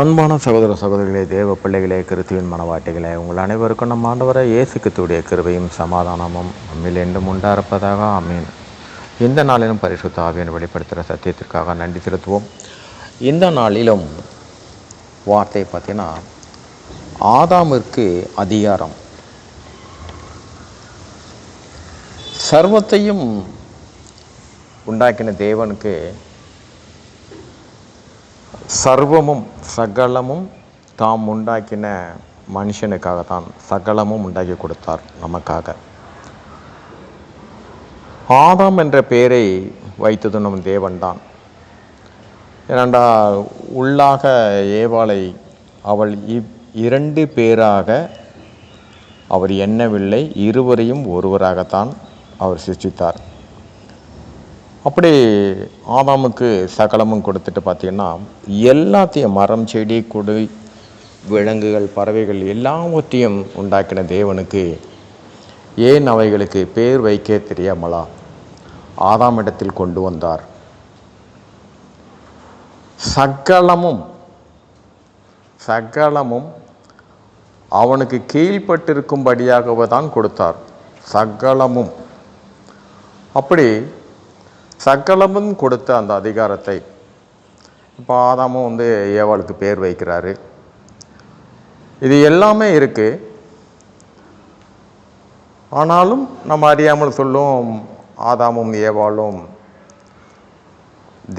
அன்பான சகோதர சகோதரிகளே தேவ பிள்ளைகளே கிறிஸ்துவின் மனவாட்டிகளே உங்கள் அனைவருக்கும் நம் ஆண்டவரை இயேசு கிருவையும் கிருபையும் சமாதானமும் நம்மில் என்றும் உண்டாயிருப்பதாக. அமீன் இந்த நாளிலும் பரிசுத்த ஆவியன் வெளிப்படுத்துகிற சத்தியத்திற்காக நன்றி செலுத்துவோம். இந்த நாளிலும் வார்த்தை பார்த்தீங்கன்னா ஆதாமிற்கு அதிகாரம். சர்வத்தையும் உண்டாக்கின தேவனுக்கு சர்வமும் சகலமும் தாம் உண்டாக்கின மனுஷனுக்காகத்தான் சகலமும் உண்டாக்கி கொடுத்தார் நமக்காக. ஆதாம் என்ற பெயரை வைத்தது நம் தேவன்தான். ஏனண்டா உள்ளாக ஏவாளை அவள் இவ் இரண்டு பேராக அவர் எண்ணவில்லை இருவரையும் ஒருவராகத்தான் அவர் சிருஷ்டித்தார். அப்படி ஆதாமுக்கு சகலமும் கொடுத்துட்டு பார்த்தீங்கன்னா எல்லாத்தையும் மரம் செடி கொடி விலங்குகள் பறவைகள் எல்லாவற்றையும் உண்டாக்கின தேவனுக்கு ஏன் அவைகளுக்கு பேர் வைக்க தெரியாமலா? ஆதாம் இடத்தில் கொண்டு வந்தார். சகலமும் சகலமும் அவனுக்கு கீழ்ப்பட்டிருக்கும்படியாகவே தான் கொடுத்தார். சகலமும். அப்படி சகலமும் கொடுத்த அந்த அதிகாரத்தை. இப்போ ஆதாமும் வந்து ஏவாளுக்கு பேர் வைக்கிறாரு. இது எல்லாமே இருக்கு. ஆனாலும் நம்ம அறியாமல் சொல்லும் ஆதாமும் ஏவாளும்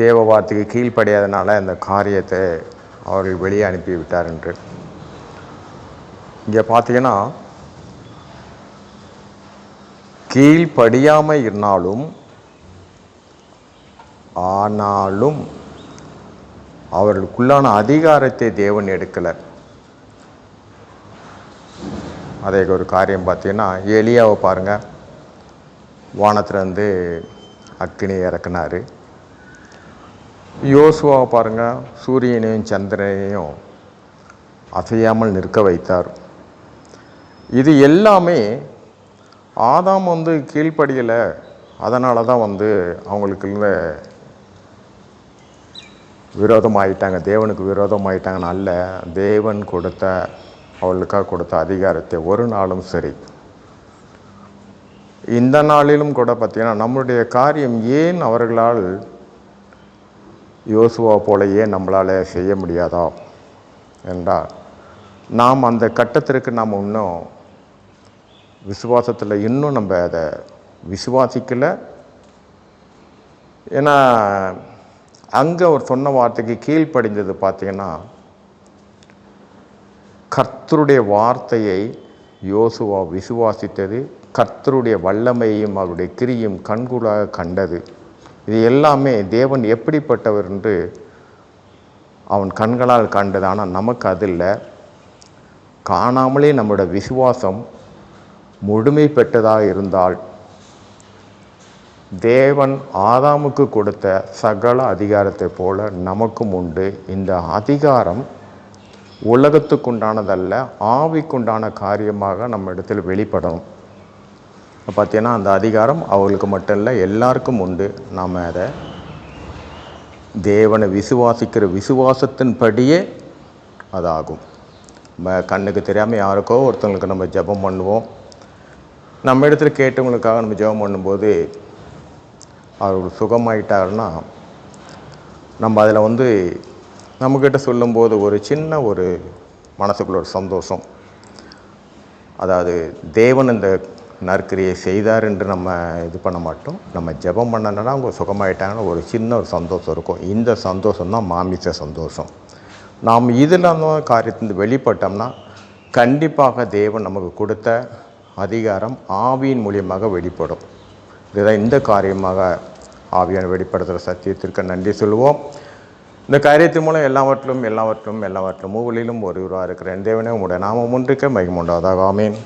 தேவ வார்த்தைக்கு கீழ்ப்படியாதனால இந்த காரியத்தை அவர்கள் வெளியே அனுப்பி விட்டார் என்று. இங்கே பார்த்தீங்கன்னா கீழ்ப்படியாமல் இருந்தாலும் ஆனாலும் அவர்களுக்குள்ளான அதிகாரத்தை தேவன் எடுக்கலை. அதே ஒரு காரியம் பார்த்தீங்கன்னா எலியாவை பாருங்கள் வானத்துலேருந்து அக்னி இறக்குனாரு. யோசுவாவை பாருங்கள் சூரியனையும் சந்திரனையும் அசையாமல் நிற்க வைத்தார். இது எல்லாமே ஆதாம் வந்து கீழ்ப்படியலை. அதனால தான் வந்து அவங்களுக்குள்ள விரோதமாயிட்டாங்க. தேவனுக்கு விரோதமாயிட்டாங்கன்னு அல்ல. தேவன் கொடுத்த அவளுக்காக கொடுத்த அதிகாரத்தை ஒரு நாளும் சரி. இந்த நாளிலும் கூட பார்த்திங்கன்னா நம்மளுடைய காரியம் ஏன் அவர்களால் யோசுவா போல ஏன் நம்மளால் செய்ய முடியாதா என்றால் நாம் அந்த கட்டத்திற்கு நாம் இன்னும் விசுவாசத்தில் இன்னும் நம்ம அதை விசுவாசிக்கலை. ஏன்னா அங்கே அவர் சொன்ன வார்த்தைக்கு கீழ்ப்படிந்தது பார்த்தீங்கன்னா கர்த்தருடைய வார்த்தையை யோசுவா விசுவாசித்தது கர்த்தருடைய வல்லமையும் அவருடைய கிரியும் கண்கூடாக கண்டது. இது எல்லாமே தேவன் எப்படிப்பட்டவர் என்று அவன் கண்களால் கண்டது. ஆனால் நமக்கு அது இல்லை. காணாமலே நம்மளோட விசுவாசம் முழுமை பெற்றதாக இருந்தால் தேவன் ஆதாமுக்கு கொடுத்த சகல அதிகாரத்தை போல நமக்கும் உண்டு. இந்த அதிகாரம் உலகத்துக்குண்டானதல்ல ஆவிக்குண்டான காரியமாக நம்ம இடத்தில் வெளிப்படணும் பார்த்தீங்கன்னா அந்த அதிகாரம் அவங்களுக்கு மட்டும் இல்லை எல்லாருக்கும் உண்டு. நாம் அதை தேவனை விசுவாசிக்கிற விசுவாசத்தின்படியே அதாகும். நம்ம கண்ணுக்கு தெரியாமல் யாருக்கோ ஒருத்தவங்களுக்கு நம்ம ஜெபம் பண்ணுவோம். நம்ம இடத்துல கேட்டவங்களுக்காக நம்ம ஜெபம் பண்ணும்போது அவர் சுகமாயிட்டாருன்னா நம்ம அதில் வந்து நம்மக்கிட்ட சொல்லும்போது ஒரு சின்ன ஒரு மனசுக்குள்ள ஒரு சந்தோஷம். அதாவது தேவன் இந்த நற்கிரியை செய்தார் என்று நம்ம இது பண்ண மாட்டோம். நம்ம ஜெபம் பண்ணனா அவங்க சுகமாயிட்டாங்கன்னா ஒரு சின்ன ஒரு சந்தோஷம் இருக்கும். இந்த சந்தோஷம் தான் மாமிச சந்தோஷம். நாம் இதில் அந்த காரியத்திலிருந்து வெளிப்பட்டோம்னா கண்டிப்பாக தேவன் நமக்கு கொடுத்த அதிகாரம் ஆவியின் மூலியமாக வெளிப்படும். இதுதான் இந்த காரியமாக ஆவியான வெளிப்படுத்துகிற சத்தியத்திற்கு நன்றி சொல்லுவோம். இந்த காரியத்தின் மூலம் எல்லாவற்றிலும் எல்லாவற்றிலும் எல்லாவற்றிலும் மூவலிலும் ஒருவராக இருக்கிற என் உங்களுடைய நாமம் ஒன்றுக்கு மகிமுண்டாதாக ஆமேன்.